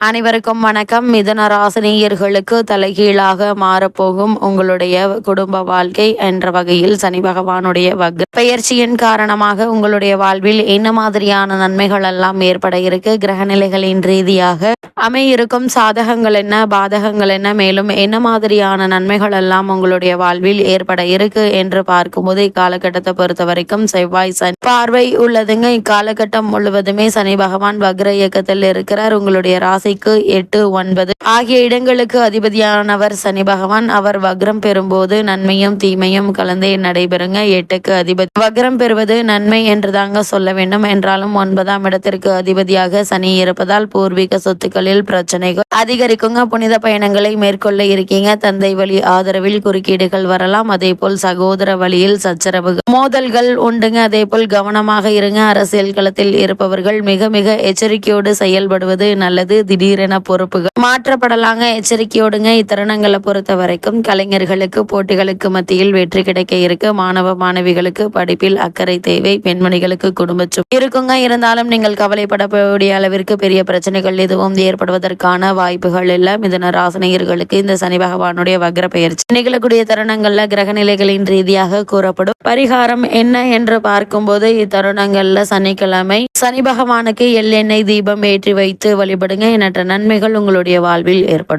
அனைவருக்கும் வணக்கம். மிதன ராசினியர்களுக்கு தலைகீழாக மாறப்போகும் உங்களுடைய குடும்ப வாழ்க்கை என்ற வகையில் சனி பகவானுடைய வக்ர பெயர்ச்சியின் காரணமாக உங்களுடைய வாழ்வில் என்ன மாதிரியான நன்மைகள் எல்லாம் ஏற்பட இருக்கு? கிரகநிலைகளின் ரீதியாக அமையிருக்கும் சாதகங்கள் என்ன பாதகங்கள் என்ன மேலும் என்ன மாதிரியான நன்மைகள் எல்லாம் உங்களுடைய வாழ்வில் ஏற்பட இருக்கு என்று பார்க்கும்போது இக்காலகட்டத்தை பொறுத்த வரைக்கும் செவ்வாய் சனி பார்வை உள்ளதுங்க. இக்காலகட்டம் முழுவதுமே சனி பகவான் வக்ர இயக்கத்தில் இருக்கிறார். உங்களுடைய ராசிக்கு எட்டு ஒன்பது ஆகிய இடங்களுக்கு அதிபதியானவர் சனி பகவான். அவர் வக்ரம் பெறும்போது நன்மையும் தீமையும் கலந்தே நடைபெறுங்க. எட்டுக்கு அதிபதி. வக்ரம் பெறுவது நன்மை என்று தாங்க சொல்ல வேண்டும். என்றாலும் ஒன்பதாம் இடத்திற்கு அதிபதியாக சனி இருப்பதால் பூர்வீக சொத்துக்களில் பிரச்சனைகள் அதிகரிக்குங்க. புனித பயணங்களை மேற்கொள்ள இருக்கீங்க. தந்தை வழி ஆதரவில் குறுக்கீடுகள் வரலாம். அதே போல் சகோதர வழியில் சச்சரவுகள் மோதல்கள் உண்டுங்க. அதே போல் கவனமாக இருங்க. அரசியல் களத்தில் இருப்பவர்கள் மிக மிக எச்சரிக்கையோடு செயல்படுவது நல்லது. திடீரென பொறுப்புகள் மாற்றப்படலாங்க. எச்சரிக்கையோடுங்க. இத்தருணங்களை பொறுத்த வரைக்கும் கலைஞர்களுக்கு போட்டிகளுக்கு மத்தியில் வெற்றி கிடைக்க இருக்கு. மாணவ மாணவிகளுக்கு படிப்பில் அக்கறை தேவை. பெண்மணிகளுக்கு குடும்பச்சும் இருக்குங்க. இருந்தாலும் நீங்கள் கவலைப்படக்கூடிய அளவிற்கு பெரிய பிரச்சனைகள் எதுவும் ஏற்படுவதற்கான வாய்ப்புகள் இல்ல. மிதன ராசனையர்களுக்கு இந்த சனி பகவானுடைய வக்ர பெயர்ச்சி நிகழக்கூடிய தருணங்கள்ல கிரக நிலைகளின் ரீதியாக கூறப்படும் பரிகாரம் என்ன என்று பார்க்கும்போது இத்தருணங்கள்ல சனிக்கிழமை சனி பகவானுக்கு எள்ளெண்ணெய் தீபம் ஏற்றி வைத்து வழிபடுங்க. எண்ணற்ற நன்மைகள் உங்களுடைய வாழ்வில் ஏற்படும்.